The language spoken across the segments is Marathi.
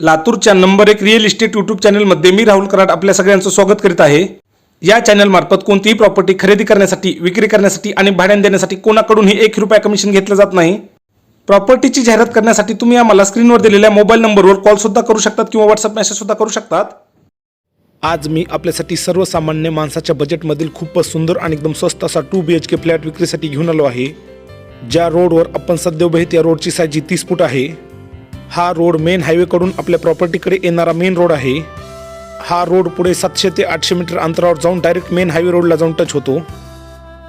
लातूरच्या नंबर एक रिअल इस्टेट यूट्यूब चॅनलमध्ये मी राहुल कराड आपल्या सगळ्यांचं स्वागत करीत आहे. या चॅनलमार्फत कोणतीही प्रॉपर्टी खरेदी करण्यासाठी विक्री करण्यासाठी आणि भाड्याने देण्यासाठी कोणाकडूनही एक रुपया कमिशन घेतलं जात नाही. प्रॉपर्टीची जाहिरात करण्यासाठी तुम्ही आम्हाला स्क्रीनवर दिलेल्या मोबाईल नंबरवर कॉलसुद्धा करू शकतात किंवा व्हॉट्सअप मेसेजसुद्धा करू शकतात. आज मी आपल्यासाठी सर्वसामान्य माणसाच्या बजेटमधील खूपच सुंदर आणि एकदम स्वस्त असा two B H K flat विक्रीसाठी घेऊन आलो आहे. ज्या रोडवर आपण सध्या उभे त्या रोडची साईज तीस फूट आहे. हा रोड मेन हायवेकडून आपल्या प्रॉपर्टीकडे येणारा मेन रोड आहे. हा रोड पुढे सातशे ते आठशे मीटर अंतरावर जाऊन डायरेक्ट मेन हायवे रोडला जाऊन टच होतो.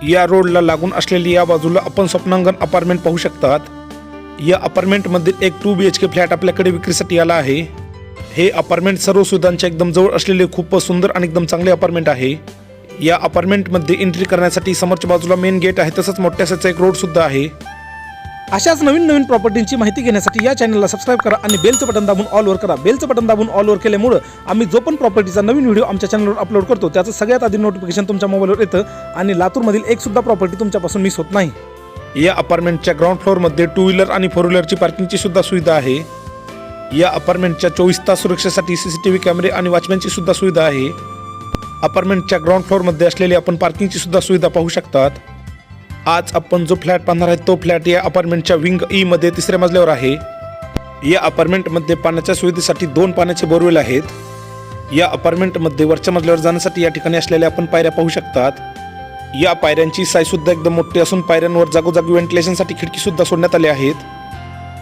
या रोडला लागून असलेली या बाजूला आपण स्वप्नांगण अपार्टमेंट पाहू शकतात. या अपार्टमेंटमधील एक two B H K flat आपल्याकडे विक्रीसाठी आला आहे. हे अपार्टमेंट सर्व सुविधांच्या एकदम जवळ असलेले खूप सुंदर आणि एकदम चांगले अपार्टमेंट आहे. या अपार्टमेंटमध्ये एंट्री करण्यासाठी समोरच्या बाजूला मेन गेट आहे तसंच मोठ्या असाचा एक रोडसुद्धा आहे. अशाच नवीन नवीन प्रॉपर्टींची माहिती घेण्यासाठी या चॅनलला सबस्क्राईब करा आणि बेलचं बटन दाबून ऑलवर करा. बेलचं बटन दाबून ऑलवर केल्यामुळं आम्ही जो पण प्रॉपर्टीचा नवीन व्हिडिओ आमच्या चॅनलवर अपलोड करतो त्याचं सगळ्यात आधी नोटिफिकेशन तुमच्या मोबाईलवर येतं आणि लातूरमधील एक सुद्धा प्रॉपर्टी तुमच्यापासून मिस होत नाही. या अपार्टमेंटच्या ग्राउंड फ्लोअरमध्ये टू व्हीलर आणि फोर व्हीलरची पार्किंगची सुद्धा सुविधा आहे. या अपार्टमेंटच्या चोवीस तास सुरक्षेसाठी सीसीटीव्ही कॅमेरे आणि वॉचमॅनची सुद्धा सुविधा आहे. अपार्टमेंटच्या ग्राउंड फ्लोअरमध्ये असलेली आपण पार्किंगची सुद्धा सुविधा पाहू शकतात. आज आपण जो फ्लॅट पाहणार आहे तो फ्लॅट या अपार्टमेंटच्या विंग ई मध्ये तिसऱ्या मजल्यावर आहे. या अपार्टमेंटमध्ये पाण्याच्या सुविधेसाठी दोन पाण्याचे बोरवेल आहेत. या अपार्टमेंटमध्ये वरच्या मजल्यावर जाण्यासाठी या ठिकाणी असलेल्या आपण पायऱ्या पाहू शकतात. या पायऱ्यांची साईजसुद्धा एकदम मोठी असून पायऱ्यांवर जागोजागी व्हेंटिलेशनसाठी खिडकीसुद्धा सोडण्यात आली आहेत.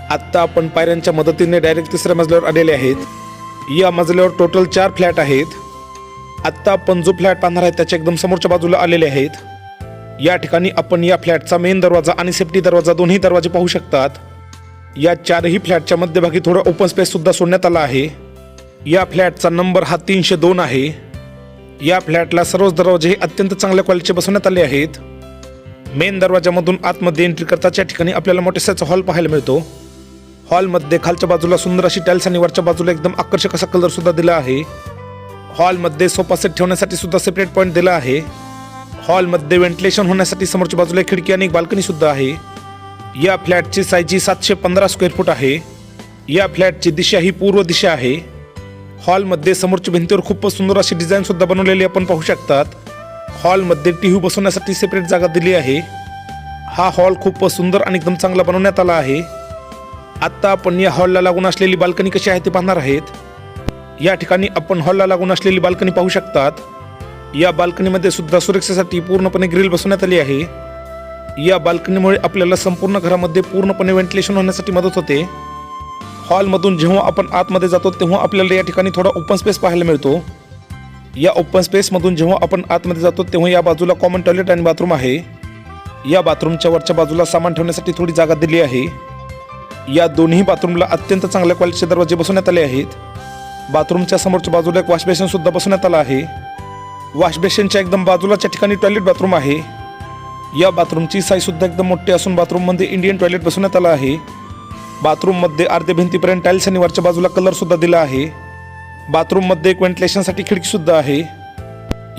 आत्ता आपण पायऱ्यांच्या मदतीने डायरेक्ट तिसऱ्या मजल्यावर आलेले आहेत. या मजल्यावर टोटल चार फ्लॅट आहेत. आत्ता आपण जो फ्लॅट पाहणार आहे त्याच्या एकदम समोरच्या बाजूला आलेले आहेत. या ठिकाणी आपण या फ्लॅटचा मेन दरवाजा आणि सेफ्टी दरवाजा दोन्ही दरवाजे पाहू शकतात. या चारही फ्लॅटच्या मध्यभागी थोडा ओपन स्पेस सुद्धा सोडण्यात आला आहे. या फ्लॅटचा नंबर हा तीनशे दोन आहे. या फ्लॅटला सर्वच दरवाजे हे अत्यंत चांगल्या क्वालिटीचे बसवण्यात आले आहेत. मेन दरवाजामधून आतमध्ये एंट्री करताच या ठिकाणी आपल्याला मोठ्यासाचा हॉल पाहायला मिळतो. हॉलमध्ये खालच्या बाजूला सुंदर अशी टाईल्स आणि वरच्या बाजूला एकदम आकर्षक असा कलर सुद्धा दिला आहे. हॉलमध्ये सोफा सेट ठेवण्यासाठी सुद्धा सेपरेट पॉईंट दिला आहे. हॉलमध्ये व्हेंटिलेशन होण्यासाठी समोरच्या बाजूला खिडकी आणि बाल्कनी सुद्धा आहे. या फ्लॅटची साईज सातशे पंधरा स्क्वेअर फूट आहे. या फ्लॅटची दिशा ही पूर्व दिशा आहे. हॉलमध्ये समोरच्या भिंतीवर खूपच सुंदर अशी डिझाईन सुद्धा बनवलेली आपण पाहू शकतात. हॉलमध्ये टी व्ही बसवण्यासाठी सेपरेट जागा दिली आहे. हा हॉल खूपच सुंदर आणि एकदम चांगला बनवण्यात आला आहे. आत्ता आपण या हॉलला लागून असलेली बाल्कनी कशी आहे ते पाहणार आहेत. या ठिकाणी आपण हॉलला लागून असलेली बाल्कनी पाहू शकतात. या बाल्कनीमध्ये सुद्धा सुरक्षेसाठी पूर्णपणे ग्रिल बसवण्यात आली आहे. या बाल्कनीमुळे आपल्याला संपूर्ण घरामध्ये पूर्णपणे व्हेंटिलेशन होण्यासाठी मदत होते. हॉलमधून जेव्हा आपण आतमध्ये जातो तेव्हा आपल्याला या ठिकाणी थोडा ओपन स्पेस पाहायला मिळतो. या ओपन स्पेसमधून जेव्हा आपण आतमध्ये जातो तेव्हा या बाजूला कॉमन टॉयलेट आणि बाथरूम आहे. या बाथरूमच्या वरच्या बाजूला सामान ठेवण्यासाठी थोडी जागा दिली आहे. या दोन्ही बाथरूमला अत्यंत चांगल्या क्वालिटीचे दरवाजे बसवण्यात आले आहेत. बाथरूमच्या समोरच्या बाजूला एक वॉशबेसिन सुद्धा बसवण्यात आला आहे. वॉशबेसिनच्या एकदम बाजूलाच्या ठिकाणी टॉयलेट बाथरूम आहे. या बाथरूमची साईजसुद्धा एकदम मोठी असून बाथरूममध्ये इंडियन टॉयलेट बसवण्यात आलं आहे. बाथरूममध्ये अर्ध्या भिंतीपर्यंत टाईल्स आणि वरच्या बाजूला कलरसुद्धा दिला आहे. बाथरूममध्ये एक व्हेंटिलेशनसाठी खिडकीसुद्धा आहे.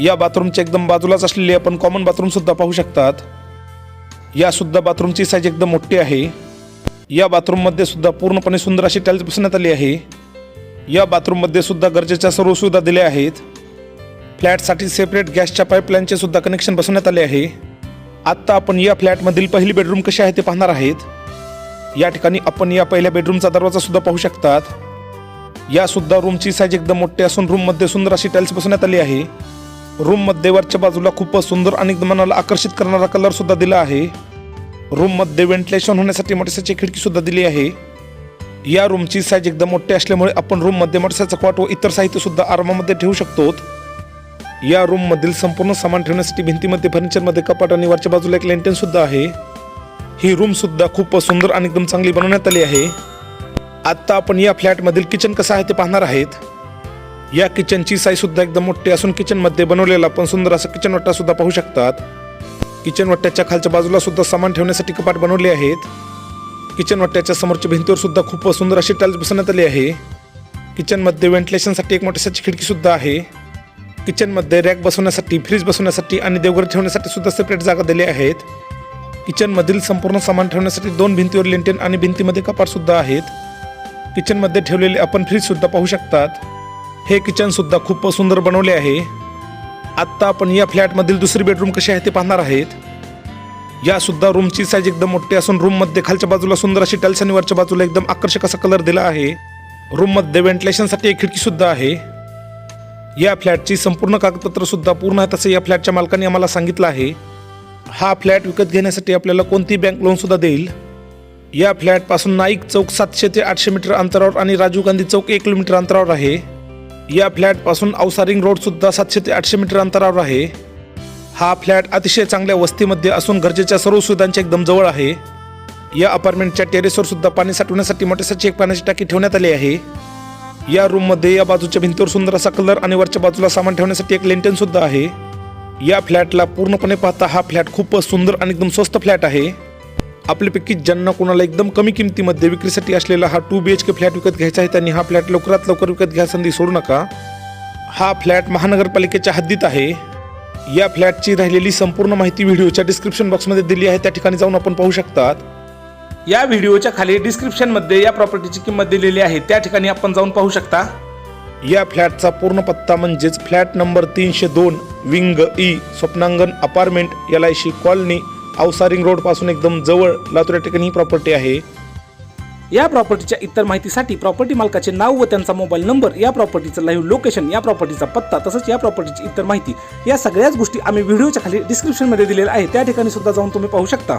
या बाथरूमच्या एकदम बाजूलाच असलेली आपण कॉमन बाथरूमसुद्धा पाहू शकतात. यासुद्धा बाथरूमची साईज एकदम मोठी आहे. या बाथरूममध्ये सुद्धा पूर्णपणे सुंदर अशी टाईल्स बसवण्यात आली आहे. या बाथरूममध्ये सुद्धा गरजेच्या सर्व सुविधा दिल्या आहेत. फ्लॅटसाठी सेपरेट गॅसच्या पाईपलाईनचे सुद्धा कनेक्शन बसवण्यात आले आहे. आत्ता आपण या फ्लॅटमधील पहिली बेडरूम कशी आहे ते पाहणार आहेत. या ठिकाणी आपण या पहिल्या बेडरूमचा दरवाजा सुद्धा पाहू शकतात. या सुद्धा रूमची साईज एकदम मोठी असून रूममध्ये सुंदर अशी टाईल्स बसवण्यात आली आहे. रूममध्ये वरच्या बाजूला खूपच सुंदर आणि मनाला आकर्षित करणारा कलर सुद्धा दिला आहे. रूममध्ये व्हेंटिलेशन होण्यासाठी मोटरसायची खिडकी सुद्धा दिली आहे. या रूमची साईज एकदम मोठी असल्यामुळे आपण रूममध्ये मोटरसायचा क्वाट व इतर साहित्य सुद्धा आरामामध्ये ठेवू शकतो. या रूममधील संपूर्ण सामान ठेवण्यासाठी भिंतीमध्ये फर्निचरमध्ये कपाट आणि वरच्या बाजूला एक लेंटेन सुद्धा आहे. ही रूम सुद्धा खूप सुंदर आणि एकदम चांगली बनवण्यात आली आहे. आत्ता आपण या फ्लॅटमधील किचन कसं आहे ते पाहणार आहेत. या किचनची साईज सुद्धा एकदम मोठी असून किचनमध्ये बनवलेला पण सुंदर असं किचन वट्टा सुद्धा पाहू शकतात. किचन वट्ट्याच्या खालच्या बाजूला सुद्धा सामान ठेवण्यासाठी कपाट बनवले आहेत. किचन वट्ट्याच्या समोरच्या भिंतीवर सुद्धा खूप सुंदर अशी टाईल्स बसवण्यात आली आहे. किचनमध्ये व्हेंटिलेशनसाठी एक मोठ्याची खिडकी सुद्धा आहे. किचनमध्ये रॅक बसवण्यासाठी फ्रीज बसवण्यासाठी आणि देवघर ठेवण्यासाठी सुद्धा सेपरेट जागा दिली आहेत. किचनमधील संपूर्ण सामान ठेवण्यासाठी दोन भिंतीवर लेंटेन आणि भिंतीमध्ये कपाटसुद्धा आहेत. किचनमध्ये ठेवलेले आपण फ्रीजसुद्धा पाहू शकतात. हे किचनसुद्धा खूप सुंदर बनवले आहे. आत्ता आपण या फ्लॅटमधील दुसरी बेडरूम कशी आहे ते पाहणार आहेत. यासुद्धा रूमची साईज एकदम मोठी असून रूममध्ये खालच्या बाजूला सुंदर अशी टाइल्स आणि वरच्या बाजूला एकदम आकर्षक असा कलर दिला आहे. रूममध्ये व्हेंटिलेशनसाठी एक खिडकीसुद्धा आहे. या फ्लॅटची संपूर्ण कागदपत्रसुद्धा पूर्ण आहेत असं या फ्लॅटच्या मालकाने आम्हाला सांगितलं आहे. हा फ्लॅट विकत घेण्यासाठी आपल्याला कोणती बँक लोनसुद्धा देईल? या फ्लॅटपासून नाईक चौक सातशे ते आठशे मीटर अंतरावर आणि राजीव गांधी चौक एक किलोमीटर अंतरावर आहे. या फ्लॅटपासून औसारिंग रोडसुद्धा सातशे ते आठशे मीटर अंतरावर आहे. हा फ्लॅट अतिशय चांगल्या वस्तीमध्ये असून गरजेच्या सर्व सुविधांच्या एकदम जवळ आहे. या अपार्टमेंटच्या टेरेसवर सुद्धा पाणी साठवण्यासाठी मोठ्यासाठी एक पाण्याची टाकी ठेवण्यात आली आहे. या रूममध्ये या बाजूच्या भिंतीवर सुंदर असा कलर आणि वरच्या बाजूला सामान ठेवण्यासाठी एक लेंटेन सुद्धा आहे. या फ्लॅटला पूर्णपणे पाहता हा फ्लॅट खूपच सुंदर आणि एकदम स्वस्त फ्लॅट आहे. आपल्यापैकी ज्यांना कोणाला एकदम कमी किमतीमध्ये विक्रीसाठी असलेला हा two B H K flat विकत घ्यायचा आहे त्यांनी हा फ्लॅट लवकरात लवकर विकत घ्या संधी सोडू नका. हा फ्लॅट महानगरपालिकेच्या हद्दीत आहे. या फ्लॅटची राहिलेली संपूर्ण माहिती व्हिडिओच्या डिस्क्रिप्शन बॉक्समध्ये दिली आहे त्या ठिकाणी जाऊन आपण पाहू शकतात. या व्हिडिओच्या खाली डिस्क्रिप्शनमध्ये या प्रॉपर्टीची किंमत दिलेली आहे. त्या ठिकाणी आपण जाऊन पाहू शकता. या फ्लॅटचा पूर्ण पत्ता म्हणजेच फ्लॅट नंबर तीनशे दोन wing E Swapnangan apartment L I C colony Avsaring रोडपासून एकदम जवळ लातूर या ठिकाणी ही प्रॉपर्टी आहे. या प्रॉपर्टीच्या इतर माहितीसाठी प्रॉपर्टी मालकाचे नाव व त्यांचा मोबाईल नंबर या प्रॉपर्टीचं लाईव्ह लोकेशन या प्रॉपर्टीचा पत्ता तसंच या प्रॉपर्टीची इतर माहिती या सगळ्याच गोष्टी आम्ही व्हिडिओच्या खाली डिस्क्रिप्शनमध्ये दिलेल्या आहे त्या ठिकाणी सुद्धा जाऊन तुम्ही पाहू शकता.